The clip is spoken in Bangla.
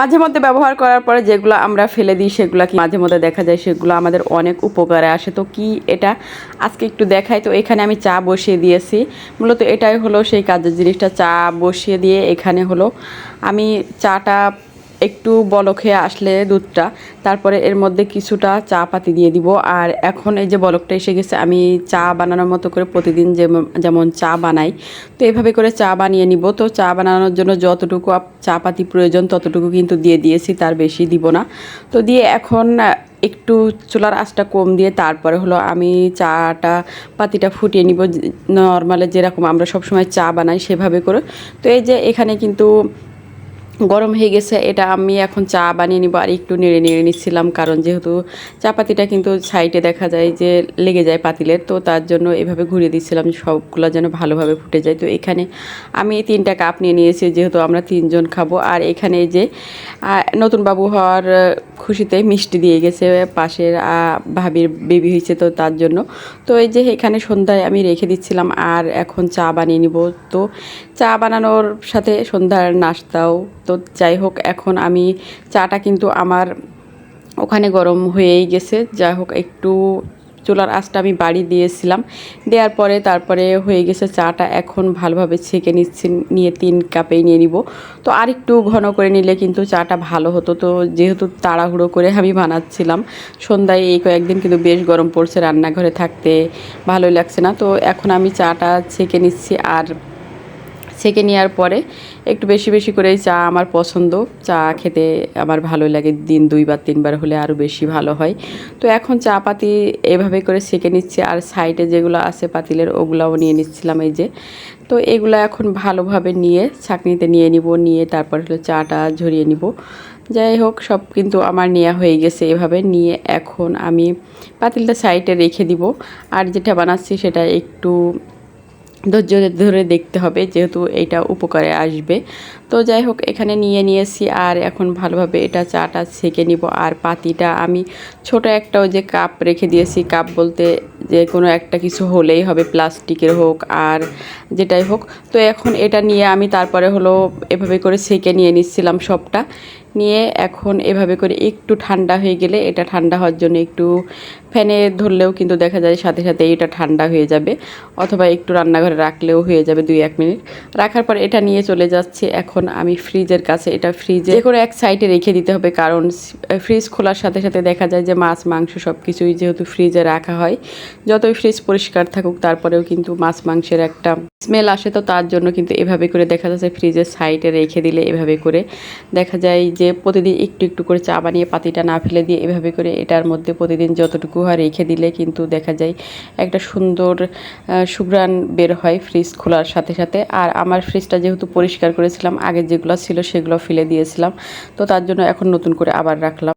মাঝে মধ্যে ব্যবহার করার পরে যেগুলো আমরা ফেলে দিই, সেগুলো কি মাঝে মধ্যে দেখা যায় সেগুলো আমাদের অনেক উপকারে আসে। তো কি এটা আজকে একটু দেখাই। তো এখানে আমি চা বসিয়ে দিয়েছি। মূলত এটাই হলো সেই কাজের জিনিসটা। চা বসিয়ে দিয়ে এখানে হলো আমি চাটা একটু বলক হয়ে আসলে দুধটা। তারপরে এর মধ্যে কিছুটা চা পাতি দিয়ে দিব। আর এখন এই যে বলকটা এসে গেছে, আমি চা বানানোর মতো করে প্রতিদিন যেম- যেমন চা বানাই, তো এভাবে করে চা বানিয়ে নিব। তো চা বানানোর জন্য যতটুকু চা পাতি প্রয়োজন ততটুকু কিন্তু দিয়ে দিয়েছি, তার বেশি দিব না। তো দিয়ে এখন একটু চুলার আঁচটা কম দিয়ে তারপরে হলো আমি চাটা, পাতিটা ফুটিয়ে নিব। নর্মালে যেরকম আমরা সবসময় চা বানাই সেভাবে করে। তো এই যে এখানে কিন্তু গরম হয়ে গেছে, এটা আমি এখন চা বানিয়ে নিব। আর একটু নেড়ে নেড়ে নিচ্ছিলাম, কারণ যেহেতু চাপাতিটা কিন্তু সাইডে দেখা যায় যে লেগে যায় পাতিলের, তো তার জন্য এভাবে ঘুরিয়ে দিচ্ছিলাম, সবগুলো যেন ভালোভাবে ফুটে যায়। তো এখানে আমি তিনটা কাপ নিয়ে নিয়েছি, যেহেতু আমরা তিনজন খাব। আর এখানে যে নতুন বাবু হওয়ার খুশিতে মিষ্টি দিয়ে গেছে, পাশের ভাবির বেবি হয়েছে তো তার জন্য। তো এই যে এখানে সন্ধ্যায় আমি রেখে দিচ্ছিলাম আর এখন চা বানিয়ে নিব। তো চা বানানোর সাথে সন্ধ্যার নাস্তাও। তো যাই হোক, এখন আমি চাটা কিন্তু আমার ওখানে গরম হয়েই গেছে। যাই হোক, একটু চুলার আঁচটা আমি বাড়ি দিয়েছিলাম। দেওয়ার পরে তারপরে হয়ে গেছে চাটা। এখন ভালোভাবে ছেঁকে নিচ্ছি, নিয়ে তিন কাপেই নিয়ে নিব। তো আরেকটু ঘন করে নিলে কিন্তু চাটা ভালো হতো। তো যেহেতু তাড়াহুড়ো করে আমি বানাচ্ছিলাম, সন্ধ্যায় এই কয়েকদিন কিন্তু বেশ গরম পড়ছে রান্নাঘরে থাকতে। ভালোই লাগছে না। তো এখন আমি চাটা ছেঁকে নিচ্ছি আর ছেঁকে নেওয়ার পরে একটু বেশি বেশি করে চা আমার পছন্দ। চা খেতে আমার ভালো লাগে, দিন দুইবার, তিনবার হলে আরও বেশি ভালো হয়। তো এখন চা পাতি এভাবে করে ছেঁকে নিচ্ছি আর সাইডে যেগুলো আছে পাতিলের ওগুলাও নিয়ে নিচ্ছিলাম এই যে। তো এগুলো এখন ভালোভাবে নিয়ে ছাঁকনিতে নিয়ে নিব, নিয়ে তারপর হলো চাটা ঝরিয়ে নিব। যাই হোক, সব কিন্তু আমার নেওয়া হয়ে গেছে এভাবে। নিয়ে এখন আমি পাতিলটা সাইডে রেখে দিব। আর যেটা বানাচ্ছি সেটা একটু ধৈর্য ধরে দেখতে হবে যেহেতু এটা উপকারে আসবে। তো যাই হোক, এখানে নিয়ে নিয়েছি আর এখন ভালোভাবে এটা চাটা ছেঁকে নিব। আর পাতিটা আমি ছোট একটা ওই যে কাপ রেখে দিয়েছি, কাপ বলতে যে কোনো একটা কিছু হলেই হবে, প্লাস্টিকের হোক আর যেটাই হোক। তো এখন এটা নিয়ে আমি তারপরে হলো এভাবে করে ছেঁকে নিয়ে নিচ্ছিলাম সবটা। নিয়ে এখন এভাবে করে একটু ঠান্ডা হয়ে গেলে এটা ঠান্ডা হওয়ার জন্য একটু ফ্যানে ধরলেও কিন্তু দেখা যায় সাথে সাথে এটা ঠান্ডা হয়ে যাবে। অথবা একটু রান্নাঘরে রাখলেও হয়ে যাবে দুই এক মিনিট। রাখার পর এটা নিয়ে চলে যাচ্ছে এখন আমি ফ্রিজের কাছে। এটা ফ্রিজে করে এক সাইডে রেখে দিতে হবে কারণ ফ্রিজ খোলার সাথে সাথে দেখা যায় যে মাছ, মাংস সব কিছুই যেহেতু ফ্রিজে রাখা হয় যতই ফ্রিজ পরিষ্কার থাকুক তারপরেও কিন্তু মাছ মাংসের একটা স্মেল আসে তো তার জন্য কিন্তু এভাবে করে দেখা যাচ্ছে ফ্রিজের সাইডে রেখে দিলে এভাবে করে। দেখা যায় যে প্রতিদিন একটু একটু করে চা বানিয়ে পাতিটা না ফেলে দিয়ে এভাবে করে এটার মধ্যে প্রতিদিন যতটুকু হয় রেখে দিলে কিন্তু দেখা যায় একটা সুন্দর আহ, সুঘ্রাণ বের হয় ফ্রিজ খোলার সাথে সাথে। আর আমার ফ্রিজটা যেহেতু পরিষ্কার করেছিলাম আগে যেগুলো ছিল সেগুলো ফেলে দিয়েছিলাম। তো তার জন্য এখন নতুন করে আবার রাখলাম।